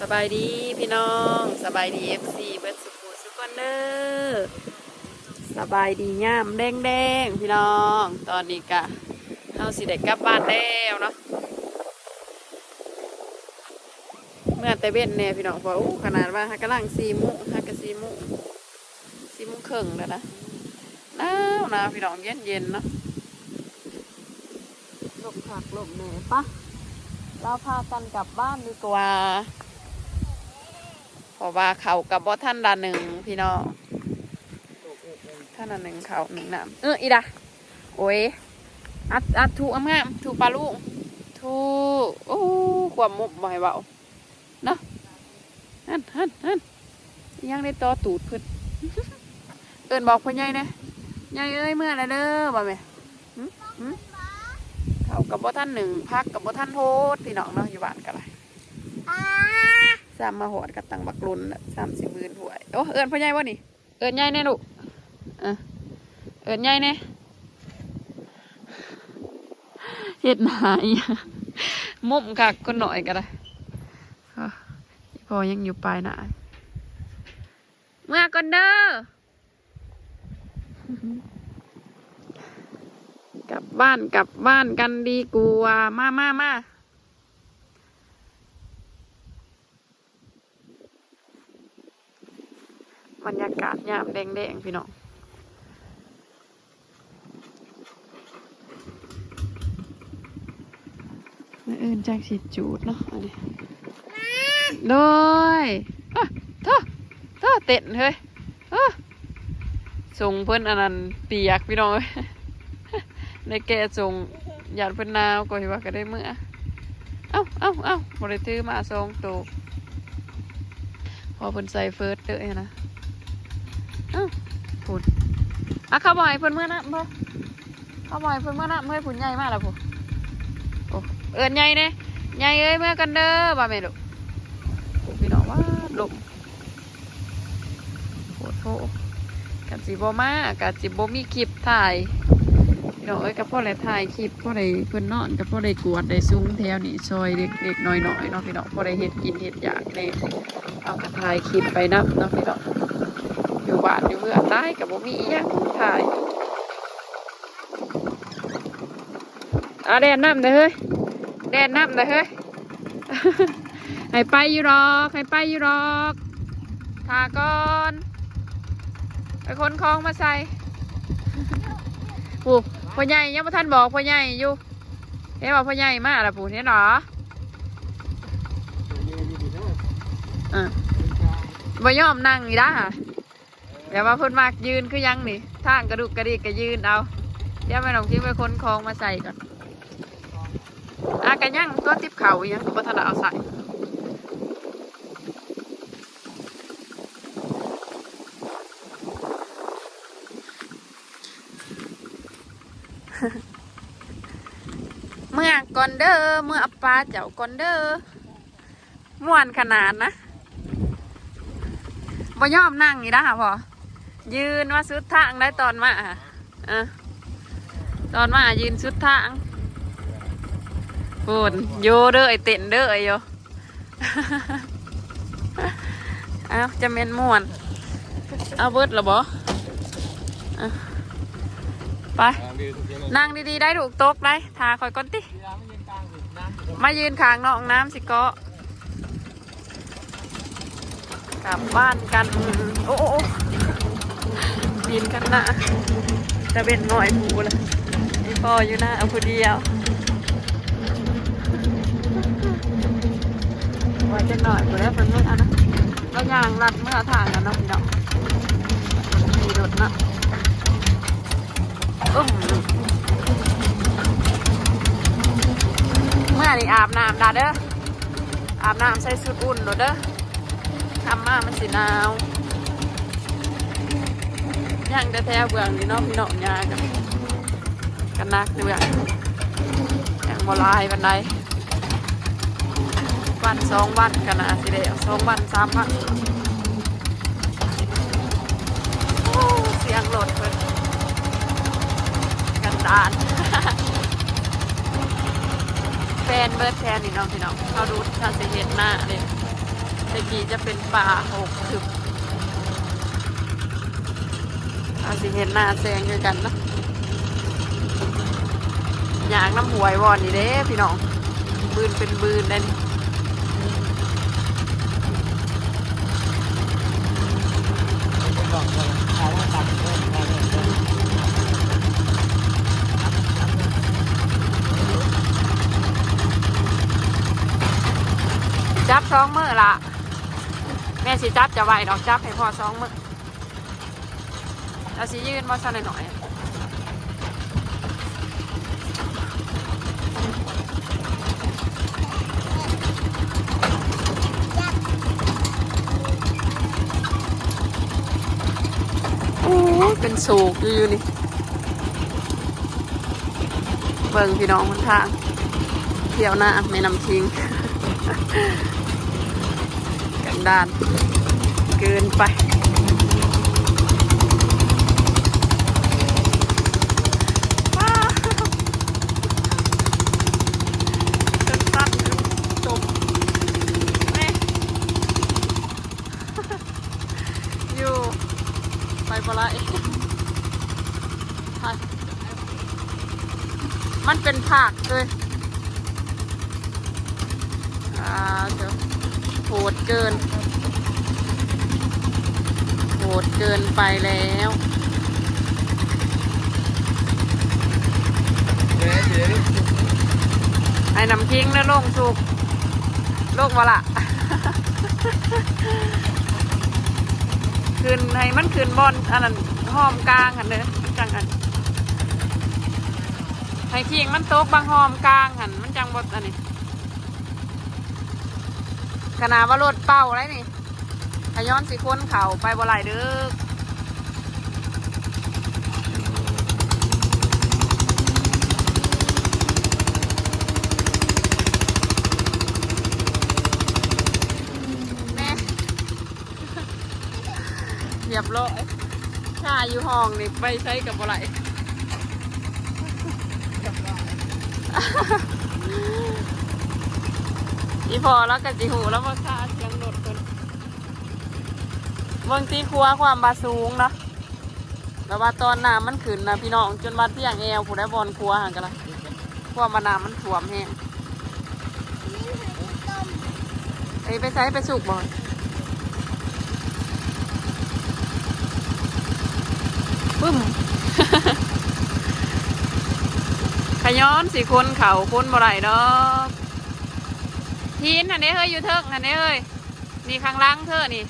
สบายดีพี่น้องสบายดีเอฟซีเบิร์ดสุกูสุกอนเนอร์สบายดีย่ามแดงแดงๆพี่น้อง ตอนนี้กะเฮาสิได้กลับบ้านแล้วเนาะเมื่อแต่เบ็ดเน่พี่น้องพออู้ขนาดว่าฮักกำลังสี่โมุฮักกะสี่โมุสี่โมุครึ่งแล้วนะหนาวหนาวพี่น้องเย็นเย็นๆเนาะลมผักลมแหน่ปะเราพากันกลับบ้านดีกว่า เพราะว่าเขากับบอท่านดาหนึ่งพี่น้องท่านดาหนึ่งเขาหนึ่งน้ำเอออีดาโอ้ยอัดอัดถูกงามถูกปลาลูกถูกโอ้ความมุบบ่อยเบาเนาะฮันฮันฮันยังได้ต่อตูดเพิ่นเอินบอกพ่อใหญ่นะใหญ่เอ้ยเมื่อไรเด้อบ่แม่เขากับบ่ท่านหนึ่งพักกับบ่ท่านโทษพี่น้องเนาะอยู่บ้านกันเลย สามมาหอดกับตังบักลุนน่ะสามสิบหมื่นหวยโอ้เอิญพ่อใหญ่บ่นี่ เอิญใหญ่แน่ลูกเออเอิญใหญ่แน่เฮ็ดหนาอีหยังมุมกักคนหน่อยก็ได้อะอีพอยังอยู่ปลายหนาเมื่อก่อนเด้อกลับบ้านกลับบ้านกันดีกว่ามามามา บรรยากาศยามแดงๆพี่น้องมื้ออื่นจังสิจูดเนาะอันนี้โดยอะเธอเธอเต้นเฮ้ยส่งเพิ่นอันนั้นเปียกพี่น้องในแกส่งหยาดเพิ่อนนาวก็เห็นว่าก็ได้เมื่อเอ้าเอ้าเอ้าบริถือมาสองตัวพอเพิ่นใส่เฟิร์สเด้อนะ อ้าพูดอะเขาบอกให้เพิ่นเมื่อนะบ่เขาบอกให้เพิ่นเมื่อนะเมื่อผุนใหญ่มากแล้วพูโอ้เอินใหญ่เน่ใหญ่เอ้ยเมื่อกันเด้อบ่แม่ลูกโอ้พี่น้องว่าลมโหดโหกันสิบ่มากันสิบ่มีคลิปถ่ายพี่น้องเอ้ยกับพ่อได้ถ่ายคลิปพ่อได้เพิ่นนอนกับพ่อได้กวดได้ซุ้งแถวนี่ซอยเล็กๆน้อยๆเนาะพี่น้องพ่อได้เฮ็ดกินเฮ็ดอยากเลยเอากระถ่ายคลิปไปนับเนาะพี่น้อง อยู่บ้านอยู่เมื่อนตายกับบ่มีอีหยังถ่ายอะแดนน้ำเด้อเฮ้ยแดนน้ำเด้อเฮ้ยให้ไปอยู่หรอกให้ไปอยู่หรอกทาก่อนไปคนคลองมาใส่ปู่พ่อใหญ่ยังบ่ทันบอกพ่อใหญ่อยู่เห็นว่าพ่อใหญ่มาแล้วปู่เห็นหรออะบ่ยอมนั่งอีด้า แต่ว่าเพิ่นมากยืนคือยังนี่ทางกระดุกกระดิกก็ยืนเอาเดี๋ยวแม่น้องทิ้งไปคนคลองมาใส่ก่อนอะกันยังตัวติบเข่าอีหยังก็บ่ทันได้เอาใส่เมื่อก่อนเด้อเมื่ออปปาเจ้าก่อนเด้อม่วนขนาดนะบ่ยอมนั่งนี่นะพอ ยืนว่าสุดทางได้ตอนมาอะตอนมายืนสุดทางพูนโยเด้อไอเต้นเด้อไอโยเอาจะเม็นม่วน เอาเบิดหรอบอไป นั่งดีๆ ได้ถูกโต๊ะได้ทาคอยก้นติ มายืนขางนอกน้ำสิเกาะกลับบ้านกัน โอ้โบินกันนะจะเป็นหน่อยผูเลยนี่พออยู่หน้าเอาผู้เดียวไว่าจะหน่อยกูได้เป็นเมื่อนะแล้วยางรัดเมื่อทางกันเนาะพี่น้องมีรถเนาะอึ้มเมื่อนี่อาบน้ำดาเด้ออาบน้ำใส่ชุดอุ่นโดดเด้อทำมามันสิหนาว ย่างแต่แท้เบืองนี่เนาะพี่น้องยากันกันนักเบื้องอย่างบลายบันไดวันสองวันกันนะสิเดียวสองวันสามวันเสียงรถเพิ่นกันดานแฟนเบิร์ดแฟนนี่น้องพี่น้องเขาดูทางสิเห็นหน้าเลยตะกี้จะเป็นป่าหกถึบอา สิเห็นหน้าแซงด้วยกันเนาะอยากน้ำหวยวอนนี่เด้พี่น้องบืนเป็นบืนเลยนี่ผมบอกว่าเอาว่าตัดเพิ่มได้เลยเพิ่มจับสองมือละแม่สิจับจะไหวดอกจับให้พ่อสองมือ เราสิยืนมาสักหน่อยโอ้ยเป็นโศกอยู่อยู่นี่ เบิ่งพี่น้องมันทาง เที่ยวหน้าแม่นำทิงกันดาน เกินไป ว้าวจนสั้นจมแม่ อยู่ ไปปะไรมันเป็นผักเลยอ่าเดี๋ยวโหดเกินโหดเกินไปแล้วเดี๋ยวเดี๋ยวไอ้น้ำทิ้งแล้วลงสุกโลกวะละ คืนให้มันคืนบอลอันนั้นห้อมกลางอันเด้อมันจังอันให้ทิ้งมันโต๊กบางห้อมกลางหันมันจังบดอันนี้ขนาดว่ารถเป้าไรนี่ขย้อนสิคนเข่าไปบ่ไหลเด้อแม่ เหยียบโลอยถ้าอยู่ห้องนี่ไปใช้กับบ่ไหลอีพอแล้วกับจีหูแล้วมาค่าเสียงโดดคนเมืองตีครัวความบาสูงเนาะแต่ว่าตอนน้ำมันขึ้นนะพี่น้องจนวัดเพียงแอวผู้ได้บอลครัวห่างกันละความมาน้ำมันถ่วมแห้งเอ้ไปใช้ไปสุกบ่ ปึ้มขย้อนสิคนเขาคนบ่ไรดอกทีนอันนี้เฮ้ยอยู่เทิงอันนี้เฮ้ยนี่ข้างล่างเธอนี่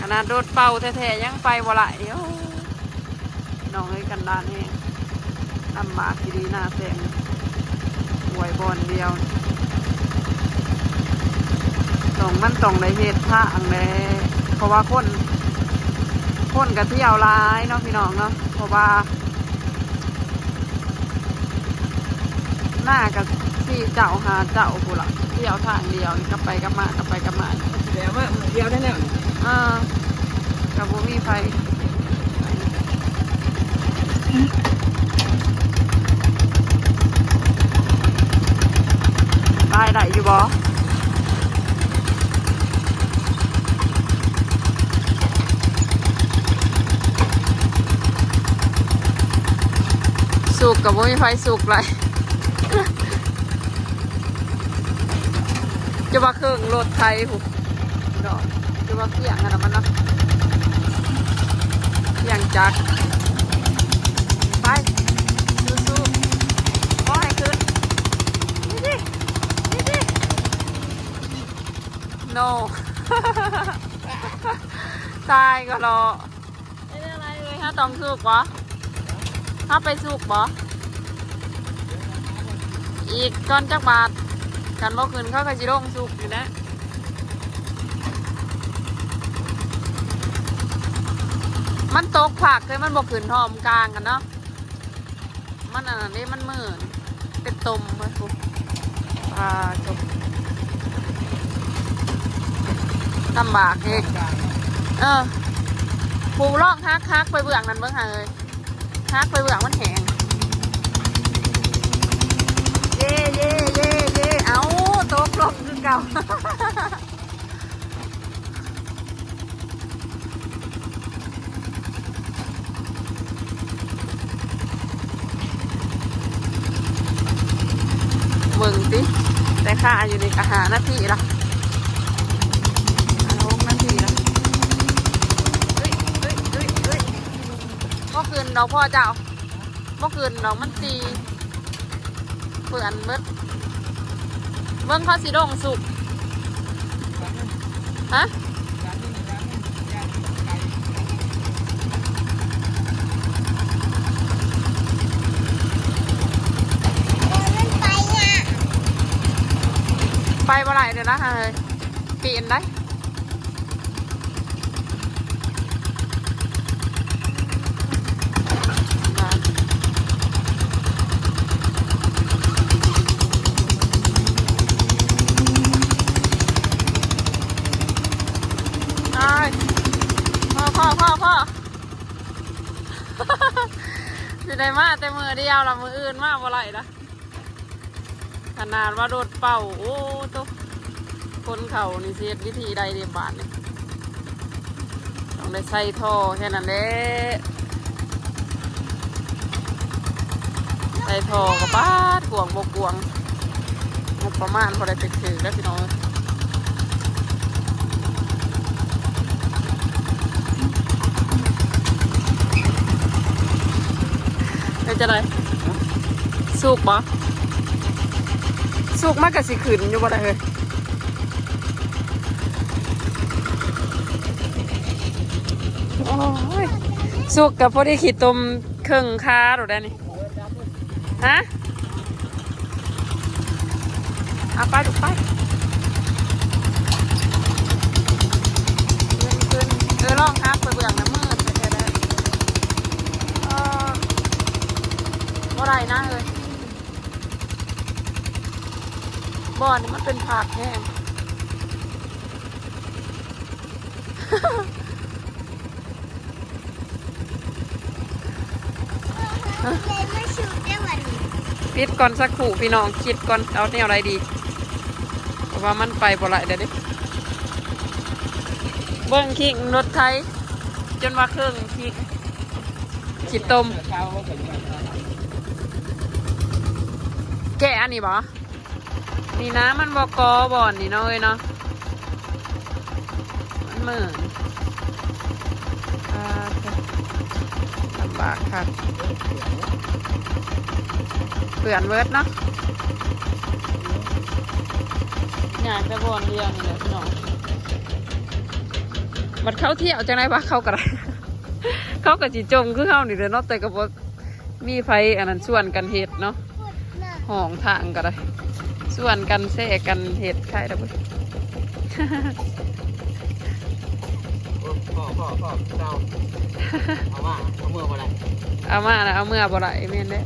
ขนาดรถเป่าแท้ๆยังไปบ่ไหลเดี๋ยวน้องเอ้ยกันดานนี่ลำบากทีดีหน้าแสงหวยบอลเดียว ต้องมันต้องได้เหตุทางเลยเพราะว่าคนคนกับเที่ยวร้ายเนาะพี่น้องเนาะเพราะว่า หน้ากับที่เจ้าหาเจ้ากูละเที่ยวทางเดียวนี่ก็ไปก็มากก็ไปก็มาเดี๋ยวว่าเดียวได้แล้วเออกับบุมีไฟตายได้อยู่บ่ สุกกับบุมีไฟสุกเลยจะมาเครื่องรถไทยผมเนาะจะมาเกี่ยงกันนะมันเนาะเกี่ยงจักไปสู้ๆขอให้ขึ้นนี่ดินี่ดิ no ตายก็รอไม่ได้อะไรเลยฮะต้องสุก บ่ถ้าไปสุกบ่ อีกก้อนจักบาทกันบ่ขึ้นเขาก็สิลงสุกอยู่นะมันตกผักเลยมันบ่ขึ้นหอมกลางกันเนาะ มันอันนั้นนี่มันมืนเป็นตมไปปุ๊บปลาจบลำบากเองเออ ปูลอกฮักฮักไปเบื้องนั้นเบื้องหาเลย ฮักไปเบื้องมันแหงเย่เย่เย่เย่เอาโต๊ะกลมคือเก่าเมืองติแต่ข้าอยู่ในกะหาหนาที่ละ เมื่อคืนเราพ่อเจ้าเมื่อคืนเรามันตีเปื่อนเบิดเบิ่งเขาสีดงสุกฮะไปบ่ไหรเดี๋ยวนะเฮ้ยปีนได้มาอ้าย พ่อพ่อสิได้มาแต่มือเดียวละมืออื่นมาบ่ไรนะขนาดว่าโดดเป่า โอ้ตัวคนเขานี่เสียวิธีใดเดียบาทนี่ต้องได้ใส่ท่อแค่นั้นแหละใส่ท่อกับบ้านกวงบกวงประมาณพอได้ถึงแล้วพี่น้อง เป็นจะไรสุกบ่สุกมากกับสิขืนอยู่บ่ได้เลยโอ้ยสุกกับพอดีขีดตมเครื่องคาหรือได้นี่ฮะเอาไปถูกไปขึ้นขึ้นเออลองครับไปเบื้องน้ำมืดไปแค่นั้นเออ บ่ได้นะเลยบ่อนี่มันเป็นผักแห้งเลยมาชูได้วันนี้ปิดก่อนสักครู่พี่น้องคิดก่อนเอาแนวอะไรดีเพราะว่ามันไปบ่ไรเดี๋ยวดิเบิ้งคิงรถไทย จนว่าเครื่องคิงขีดต้ม เช้าเขาถึงมา แกะอันนี้บ่นี่นะมันบกอบ่อนนี่เนาะเอ้ยเนาะ มันเหมือนอ่าลำบากค่ะเปลื่อนเวิร์ดเนาะอยากจะบ่อนเดียวนี่แหละพี่น้องบัดเข้าเที่ยวจังไรวะเข้ากันไรเขากับจีจมคือเข้านี่เลยเนาะแต่ก็บ่มีไฟอันนั้นส่วนกันเห็ดเนาะ ห้องทางก็ได้ส่วนกันแทรกกันเห็ดใครได้บุพ่อพ่อพ่อเจ้าเอาว่าเอาเมื่อวันไหนเอามานะเอาเมื่อบ่ได้แม่นเด้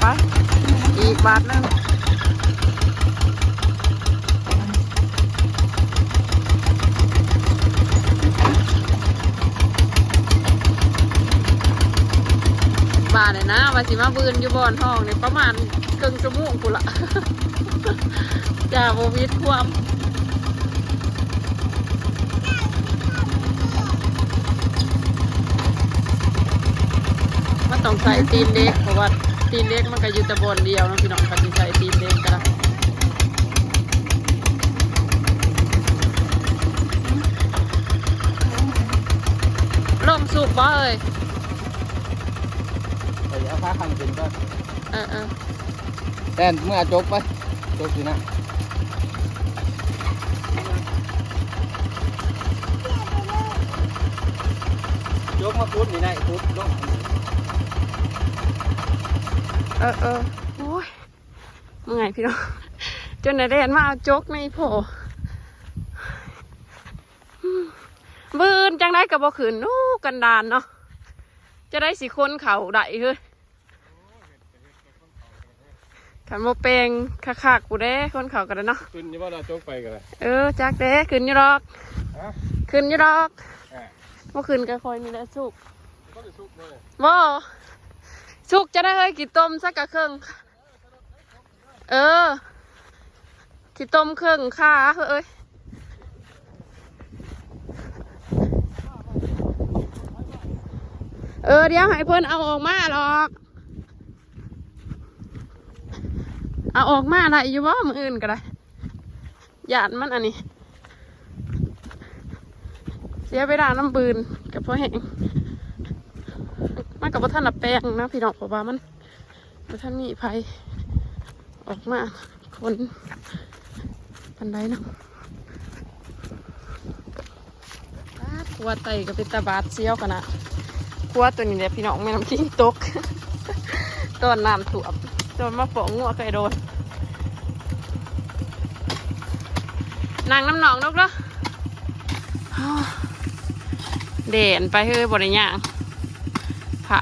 ไปอีกบาทหนึง เนี่ยนะว่าสิมาบืนอยู่บอนห้องเนี่ยประมาณครึ่งชั่วโมงกูละจ้าโบวิดความมันต้องใส่ตีนเด็กเพราะว่าตีนเด็กมันก็อยู่ต่บนเดียวนะพี่น้องก็สิใส่ตีนเด็กก็ได้ลมสุกบ่เอ้ย ไปเอาผ้าคันกินก็เออเออแต่เมื่อจบไปจบสินะจบมาพุดนี่ได้พุดลงเออเออโอ้ยเมื่อยพี่น้องจนได้เรียนมาเอาจกในโผอืมบืนจังได้กับบ่ขืนนู้กันดานเนาะจะได้สิคนเขาได้เฮ้ย ขันโมเปลงคักๆกูเด้คนเขากันเนาะขึ้นยี่ว่าเราจบไปกันเลยเออจักเด้ขึ้นอยู่ดอกฮะขึ้นอยู่ดอกอ่าเมื่อคืนก็คอยมีแต่สุกก็จะสุกเลยบ่สุกจะได้เฮ้ยกี่ต้มสักกะเครื่องเออกี่ต้มเครื่องค่าเฮ้ยเออเดี๋ยวให้เพิ่นเอาออกมาหรอก เอาออกมาอะไรอยู่บ่มืออื่นก็ได้หยาดมันอันนี้ เสียเวลาน้ำบืนกับพ่อแห้งมันกับพ่ท่านละแปลงนะพี่น้องเพราะว่ามันพ่ท่านมีไผออกมาคนปันไดเนาะขัวไตกับเป็นตาบาดเซียวกันนะครัวตัวนี้เนี่ยพี่น้องแม่น้ำกิ้งตกต้นน้ำถ่วมโดนมาโปะงัวไก่โดน นางน้ำหนองนกเนาะเด่นไปเฮ้ยบริย่างเผา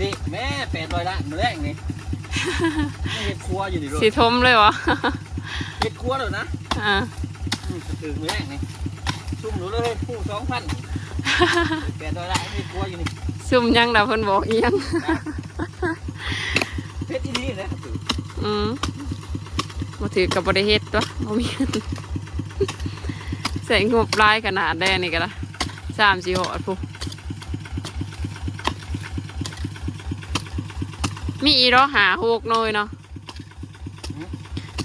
ดิแม่แปดร้อยละมือแรกนี่ไม่เห็ดครัวอยู่ในรถสีทมเลยวะเห็ดครัวเลยนะอ่าอืมถือมือแรกนี่ชุ่มหนูเลยผู้สองพันแปดร้อยละเห็ดครัวอยู่นี่ซุ่มยังดาเพิ่นบอกอีหยังเพชรที่นี่นะถืออืม มาถือกับบริเฮ็ดตัวบ่มีเงินใส่งบรายขนาดแด้นี่ก็ละสามสี่หอดพูมีอีรอหาหกน่อยเนาะ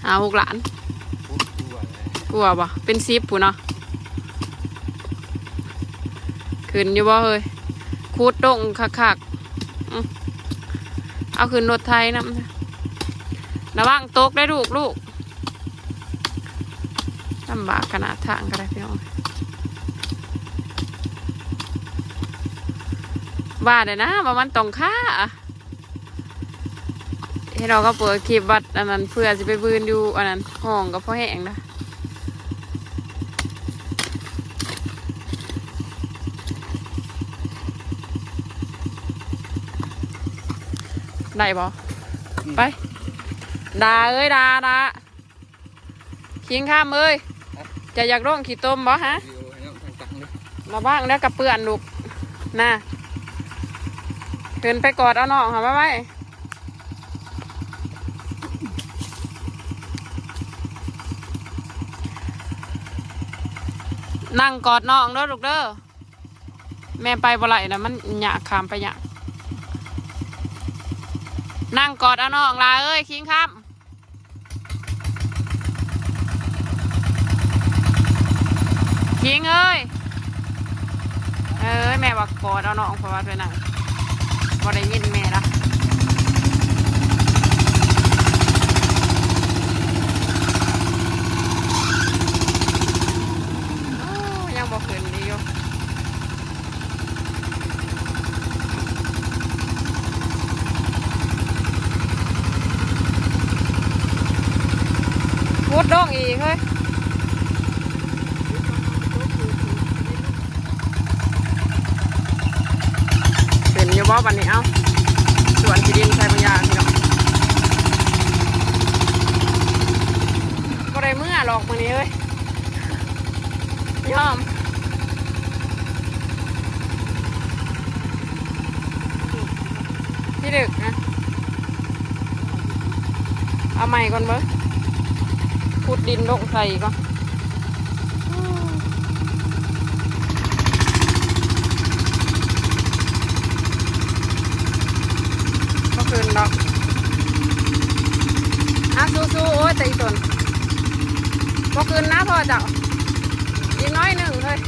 หาหกหลานผู้ครัวเลยกลัวบ่เป็นซิปผู้เนาะขึ้นอยู่บ่เฮ้ยคูดดงคักๆอื้อเอาขึ้นรถไทยนำระวังตกได้ลูกลูก ลำบากขนาดทางก็ได้พี่น้องว่าเลยนะว่ามันต้องค่าให้เราก็เปิดคลิปวัดอันนั้นเพื่อจะไปบืนอยู่อันนั้นห้องกับพ่อแห้งนะได้บ่ไปดาเอ้ยดาดาคิงข้ามเอ้ย จะอยากร้องขี้ต้มบ่ฮะมาบ้างแล้วกับเปื่อนลูกน่ะเดินไปกอดเอาน้องค่ะไว้ไว้นั่งกอดน้องเด้อลูกเด้อแม่ไปบ่ไหลนะมันหยาขามไปหยานั่งกอดเอาน้องลาเอ้ยคิงข้าม ยิงเอ้ย เอ้ยแม่ว่ากอดเอาน้องเพราะว่าไปนั่งบ่ได้ยินแม่ละโอ้ยังบ่ขึ้นดีอยู่พูดดองอีกเฮ้ย ก่อนนี้เอ้าสวนที่ดินใช้ปัญญาพี่น้องก็ได้เมื่อหรอกมันนี้เอ้ยยอมพี่ดึกนะเอาใหม่ก่อนเบ้อขุดดินลงใส่ก่อน ก็คืนดอกอะสู้ๆโอ้ยแต่อีตนก็คืนนะพ่อเจ้าอีกน้อยหนึ่งเลย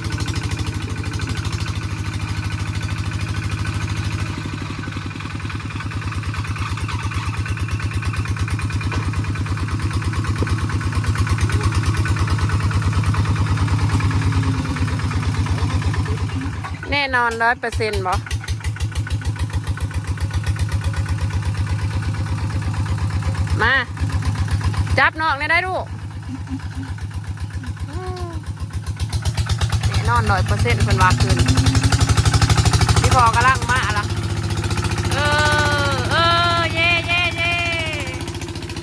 แน่นอนร้อยเปอร์เซ็นต์บ่ มา จับนอกได้ได้ลูกแน่นอนร้อยเปอร์เซ็นต์เป็นวาคืนพี่พอกำลังมาละเออเออเย่เย่เย่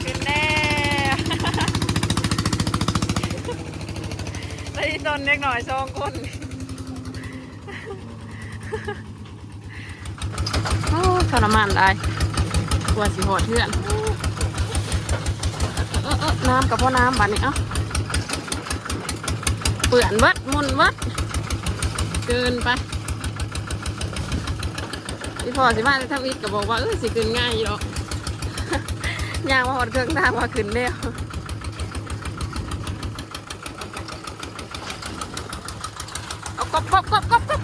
ขึ้นแน่ได้ตนเล็กหน่อยสองคนโอ้ทรมานได้กลัวสิโหดเพื่อน น้ำกับพ่อน้ำบัดนี้เอ้าเปื่อนวัดมุนวัด เกินไปพี่พ่อสิมาจะทำอีกก็บอกว่าเออสิขึ้นง่ายอยู่หรอกยางมาหอดเครื่องทาว่าขึ้นแล้วเอากบกบกบกบกบ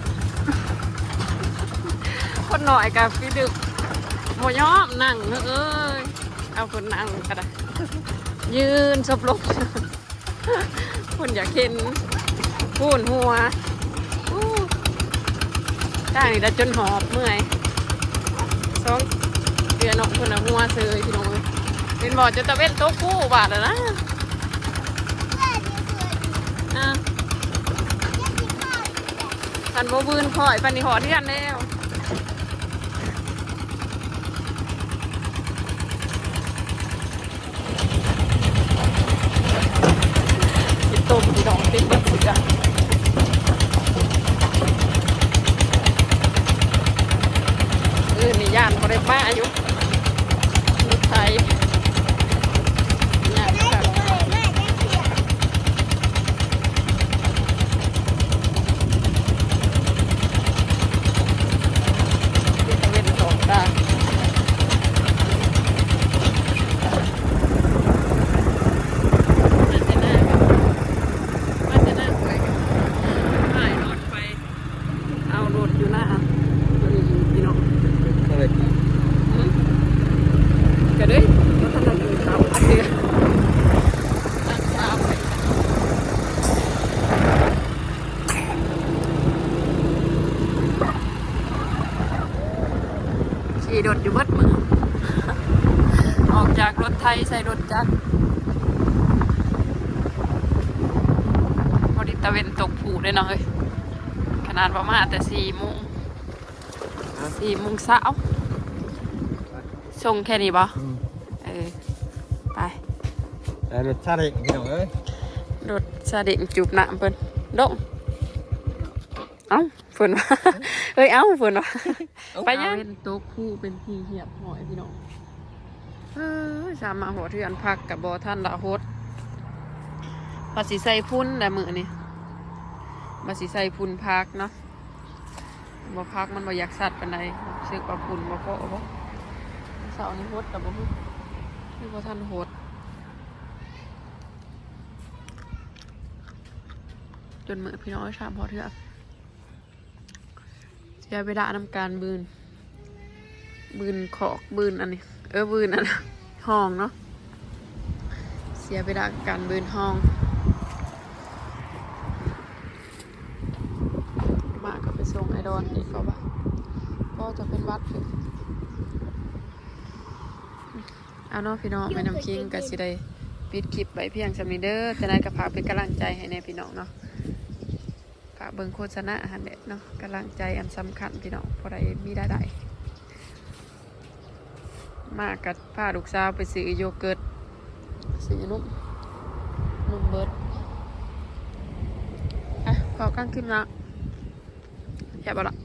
คนหน่อยกับพี่ดึกโมยอมนั่งเอ้ยเอาคนนั่งก็ได้ ยืนสบลบคนอยากเห็นพูนหัวอู้างนี้ได้จนหอบเมื่อยสองเดือนออกคนละหัวเซยพี่น้องเอ้ยเป็นบ่อจะตะเวนโต๊ะกู้บาทแล้วนะพันข้าวอยู่แต่พันโบบืนคอยปันนี่หอที่กันแล้ว ดองติดกันสุดอะเออนี่ย่านเขาได้ป้าอายุรถไทยย่าน ได้ ค่ะ เลยแม่ได้เที่ยว ที่ตะเวนตกได้มาจะหน้ากันมาจะหน้าสวยกันถ่ายรถไป เอารถอยู่หน้าตัวนี้พี่น้อง เท่าไหร่ อืมก็ได้ก็ทำอะไรเขาเสียรักษาไปขี่รถอยู่เบิดมือ ออกจากรถไทยใส่รถจักรบริตะเวนตกผูเลยเนาะเฮ้ย ขนาดประมาณแต่สี่โมงสี่โมงเช้าส่งแค่นี้ปะเออ ไปแต่รสชาติเองพี่น้องเอ้ยรถซาเด็งจูบหน้าเพิ่นดงเอ้าเพิ่นว่าเฮ้ยเอ้าเพิ่นว่าไปยังเป็นโต๊ะคู่เป็นที่เหียบหอยพี่น้องเออสามมาหัวเทือนพักกับบอท่านละโฮดมาสิใส่พุ่นแต่มือนี่ มาสิใส่พุ่นพักเนาะบ่พักมันบ่อยากสัตว์ปานใดซึกว่าพุ่นบ่พอบ่เสาร์นี้โฮดกับบ่ฮู้คือบ่ท่านโฮดจนเหมือนพี่น้องชามพอเถอะเสียเวลานำการบืน บืนขอกบืนอันนี้ เออบืนอันห้องเนาะเสียเวลาการบืนห้อง มาก็ไปส่งไอ ดอนอีกเขาบ้าก็จะเป็นวัดคือเอาเนาะพี่น้องแม่น้ำคิงกับสิได้ปิดคลิปไว้เพียงสำนี้เด้อจะได้กระพากเป็นกำลังใจให้ในพี่น้องเนาะฝากเบิ่งโฆษณาอาหารเด็ดเนาะกำลังใจอันสำคัญพี่น้องพอได้มีได้ได้มากับพาลูกสาวไปซื้อโยเกิร์ตซื้อนุ่มนุ่มเบิร์ดอะพอกั้งขึ้นละ แย่บละ